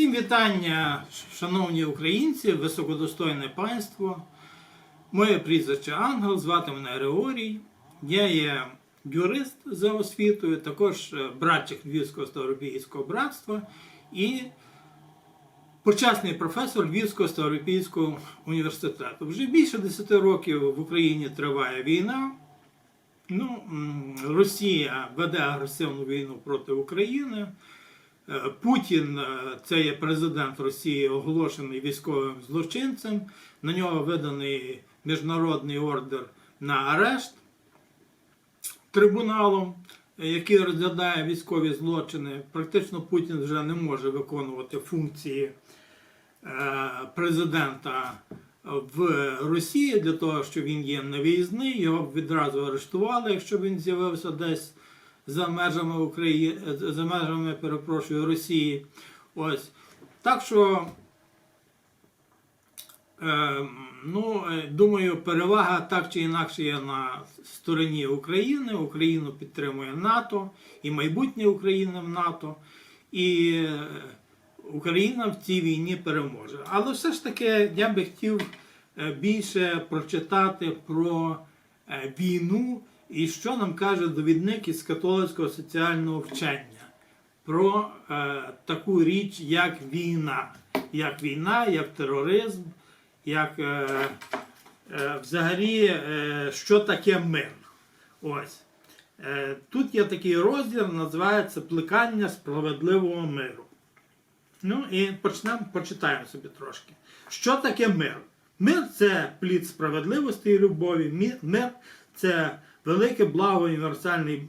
Всім вітання, шановні українці, високодостойне панство. Моє прізвище Ангел, звати мене Григорій. Я є юрист за освітою, також е, братчик Львівського Ставропійського братства і почесний професор Львівського Ставропійського університету. Вже більше 10 років в Україні триває війна. Ну, Росія веде агресивну війну проти України. Е, Путін, е, це є президент Росії, оголошений військовим злочинцем. На нього виданий міжнародний ордер на арешт трибуналом, е, який розглядає військові злочини. Практично Путін вже не може виконувати функції президента в Росії для того, що він є невиїзний, його відразу арештували, якщо він з'явився десь за межами України, за межами, перепрошую, Росії. Ось. Так що, е, ну, е, думаю, перевага так чи інакше є на стороні України. Україну підтримує НАТО і майбутнє України в НАТО. І е, Україна в цій війні переможе. Але все ж таки я би хотів е, більше прочитати про війну і що нам каже довідник із католицького соціального вчення про е, таку річ, як війна. Як війна, як тероризм, як е, е, взагалі, е, що таке мир. Ось. Е, тут є такий розділ, називається Плекання справедливого миру. Ну і почнемо, почитаємо собі трошки. Що таке мир? Мир це плід справедливості і любові. Мир це велике благо універсальний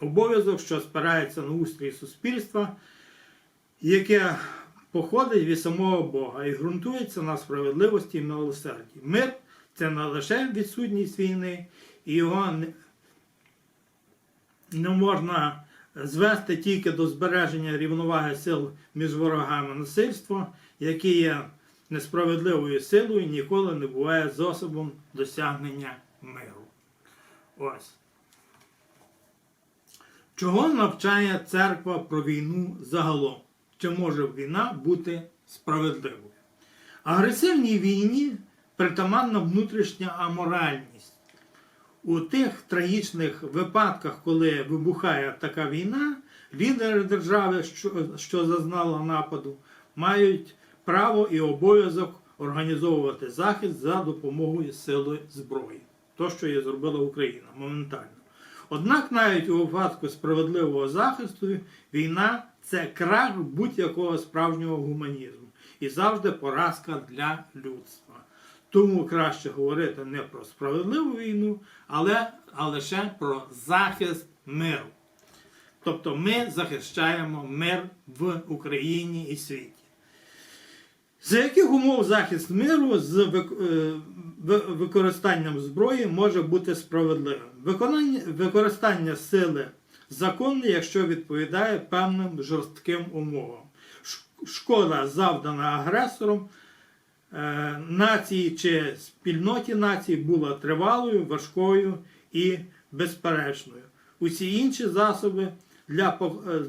обов'язок, що спирається на устрій суспільства, яке походить від самого Бога і ґрунтується на справедливості і милосерді. Мир це не лише відсутність війни, і його не, можна звести тільки до збереження рівноваги сил між ворогами насильства, яке є несправедливою силою, ніколи не буває засобом досягнення миру. Ось. Чого навчає церква про війну загалом? Чи може війна бути справедливою? Агресивній війні притаманна внутрішня аморальність. У тих трагічних випадках, коли вибухає така війна, лідери держави, що, зазнала нападу, мають право і обов'язок організовувати захист за допомогою сили зброї. То, що є зробила Україна моментально. Однак навіть у випадку справедливого захисту війна це крах будь-якого справжнього гуманізму і завжди поразка для людства. Тому краще говорити не про справедливу війну, але, а лише про захист миру. Тобто ми захищаємо мир в Україні і світі. За яких умов захист миру з е, ви- використанням зброї може бути справедливим? Використання сили законне, якщо відповідає певним жорстким умовам. Шкода завдана агресором е, нації чи спільноті націй була тривалою, важкою і безперечною. Усі інші засоби для, е,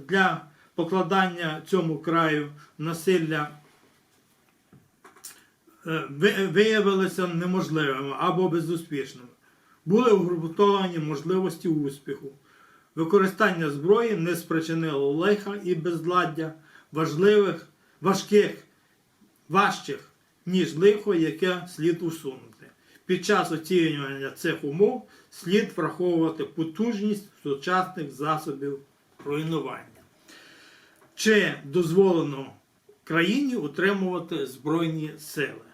покладання цьому краю насилля виявилися неможливими або безуспішними. Були обґрунтовані можливості успіху. Використання зброї не спричинило лиха і безладдя важливих, важких, важчих, ніж лихо, яке слід усунути. Під час оцінювання цих умов слід враховувати потужність сучасних засобів руйнування. Чи дозволено країні утримувати Збройні сили?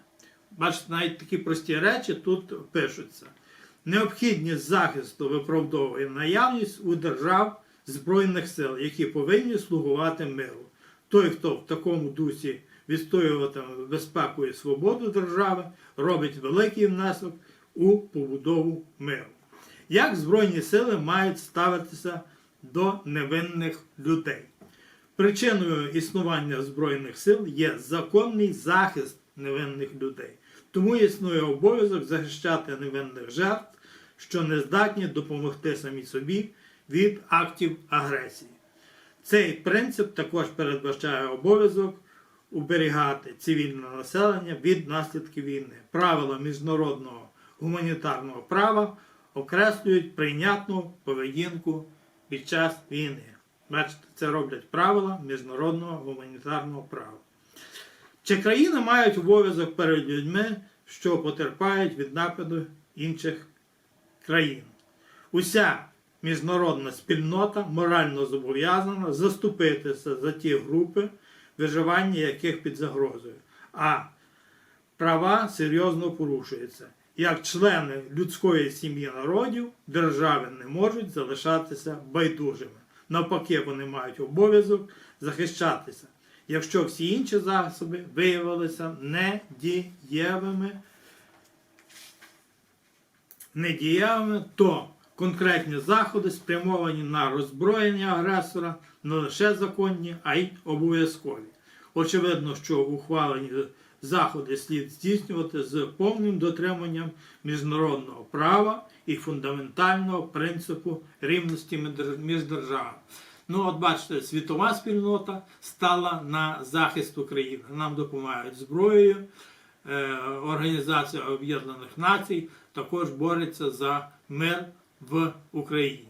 Бачите, навіть такі прості речі тут пишуться. Необхідність захисту виправдовує наявність у держав Збройних сил, які повинні слугувати миру. Той, хто в такому дусі відстоюватиме безпеку і свободу держави, робить великий внесок у побудову миру. Як Збройні сили мають ставитися до невинних людей? Причиною існування Збройних сил є законний захист невинних людей. Тому існує обов'язок захищати невинних жертв, що не здатні допомогти самі собі від актів агресії. Цей принцип також передбачає обов'язок уберігати цивільне населення від наслідків війни. Правила міжнародного гуманітарного права окреслюють прийнятну поведінку під час війни. Бачите, це роблять правила міжнародного гуманітарного права. Чи країни мають обов'язок перед людьми, що потерпають від нападу інших країн? Уся міжнародна спільнота морально зобов'язана заступитися за ті групи, виживання яких під загрозою, а права серйозно порушуються. Як члени людської сім'ї народів, держави не можуть залишатися байдужими. Навпаки, вони мають обов'язок захищатися, якщо всі інші засоби виявилися недієвими, недієвими, то конкретні заходи спрямовані на роззброєння агресора не лише законні, а й обов'язкові. Очевидно, що ухвалені заходи слід здійснювати з повним дотриманням міжнародного права і фундаментального принципу рівності між- державами. Ну, от бачите, світова спільнота стала на захист України. Нам допомагають зброєю. Е, Організація Об'єднаних Націй також бореться за мир в Україні.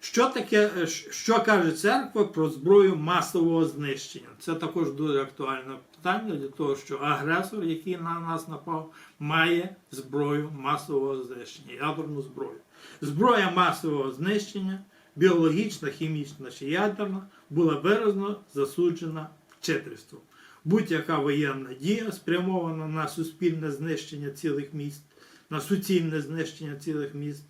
Що таке, е, що каже церква про зброю масового знищення? Це також дуже актуальне питання для того, що агресор, який на нас напав, має зброю масового знищення, ядерну зброю. Зброя масового знищення, біологічна, хімічна чи ядерна, була виразно засуджена вчительством. Будь-яка воєнна дія спрямована на суспільне знищення цілих міст, на суцільне знищення цілих міст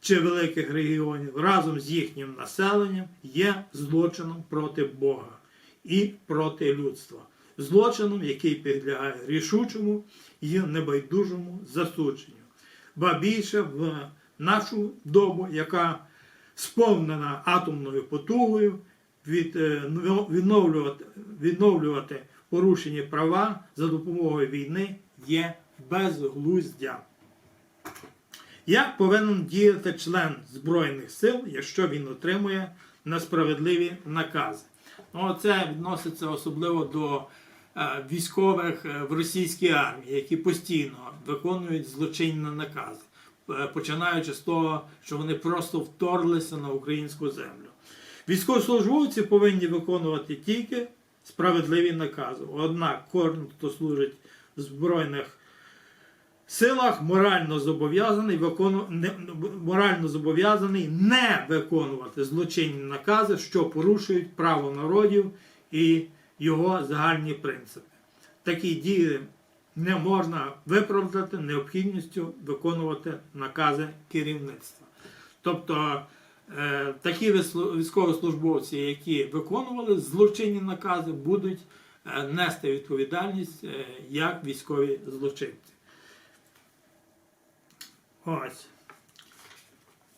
чи великих регіонів разом з їхнім населенням є злочином проти Бога і проти людства. Злочином, який підлягає рішучому і небайдужому засудженню. Ба більше в нашу добу, яка сповнена атомною потугою, е, відновлювати, відновлювати порушені права за допомогою війни є безглуздя. Як повинен діяти член Збройних сил, якщо він отримує несправедливі накази? Ну, це відноситься особливо до е, військових е, в російській армії, які постійно виконують злочинні накази, починаючи з того, що вони просто вторглися на українську землю. Військовослужбовці повинні виконувати тільки справедливі накази. Однак кожен, хто служить в Збройних силах морально зобов'язаний викону... не... морально зобов'язаний не виконувати злочинні накази, що порушують право народів і його загальні принципи. Такі дії не можна виправдати необхідністю виконувати накази керівництва. Тобто е, такі військовослужбовці, які виконували злочинні накази, будуть е, нести відповідальність е, як військові злочинці. Ось.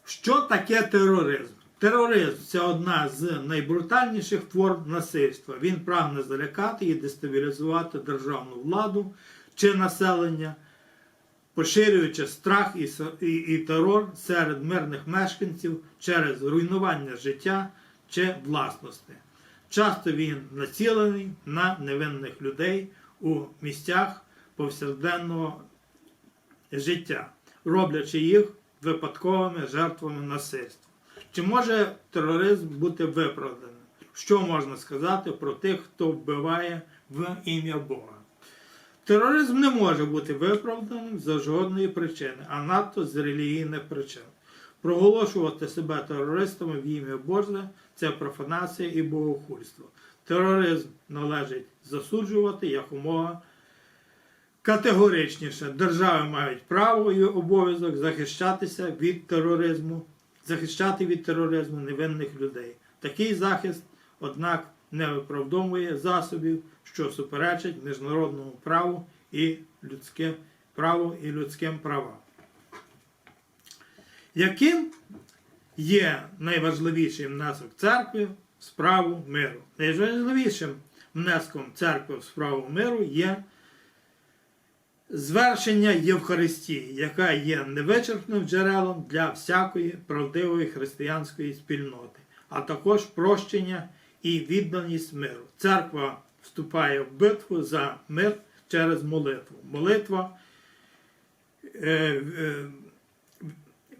Що таке тероризм? Тероризм це одна з найбрутальніших форм насильства. Він прагне залякати і дестабілізувати державну владу чи населення, поширюючи страх і, і, і терор серед мирних мешканців через руйнування життя чи власності. Часто він націлений на невинних людей у місцях повсякденного життя, роблячи їх випадковими жертвами насильства. Чи може тероризм бути виправданим? Що можна сказати про тих, хто вбиває в ім'я Бога? Тероризм не може бути виправданим за жодної причини, а надто з релігійних причин. Проголошувати себе терористами в ім'я Боже це профанація і богохульство. Тероризм належить засуджувати якомога категоричніше. Держави мають право і обов'язок захищатися від тероризму, захищати від тероризму невинних людей. Такий захист, однак, не виправдовує засобів, що суперечать міжнародному праву і людським праву і людським правам. Яким є найважливіший внесок церкви в справу миру? Найважливішим внеском церкви в справу миру є звершення Євхаристії, яка є невичерпним джерелом для всякої правдивої християнської спільноти, а також прощення і відданість миру. Церква вступає в битву за мир через молитву. Молитва е, е,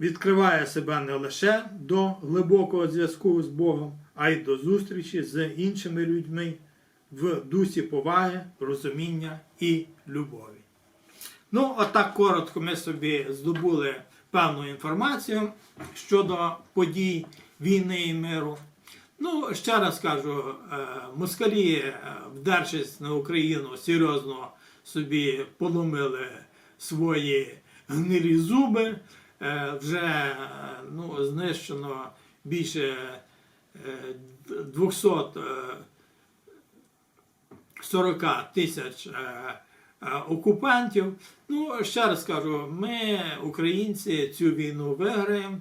відкриває себе не лише до глибокого зв'язку з Богом, а й до зустрічі з іншими людьми в дусі поваги, розуміння і любові. Ну, отак коротко ми собі здобули певну інформацію щодо подій війни і миру. Ну, ще раз кажу, е, москалі, е, вдершись на Україну, серйозно собі поломили свої гнилі зуби. Е, Вже ну, знищено більше е, 200 е, 40 тисяч окупантів. Ну, ще раз кажу, ми, українці, цю війну виграємо.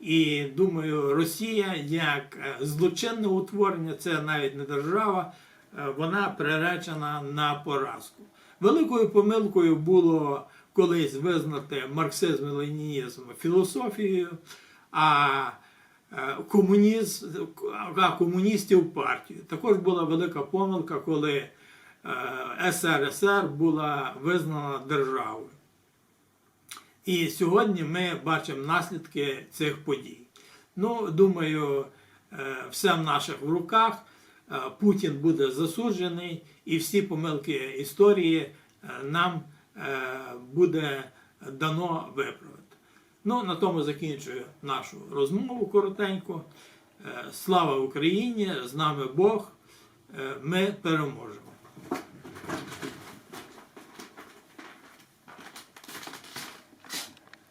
І думаю, Росія як е, злочинне утворення, це навіть не держава, е, вона приречена на поразку. Великою помилкою було колись визнати марксизм і ленінізм філософією, а е, комуніст, а комуністів партію. Також була велика помилка, коли СРСР була визнана державою. І сьогодні ми бачимо наслідки цих подій. Ну, думаю, е, все в наших руках. Е, Путін буде засуджений, і всі помилки історії е, нам буде дано виправити. Ну, на тому закінчую нашу розмову коротенько. Слава Україні! З нами Бог! Ми переможемо!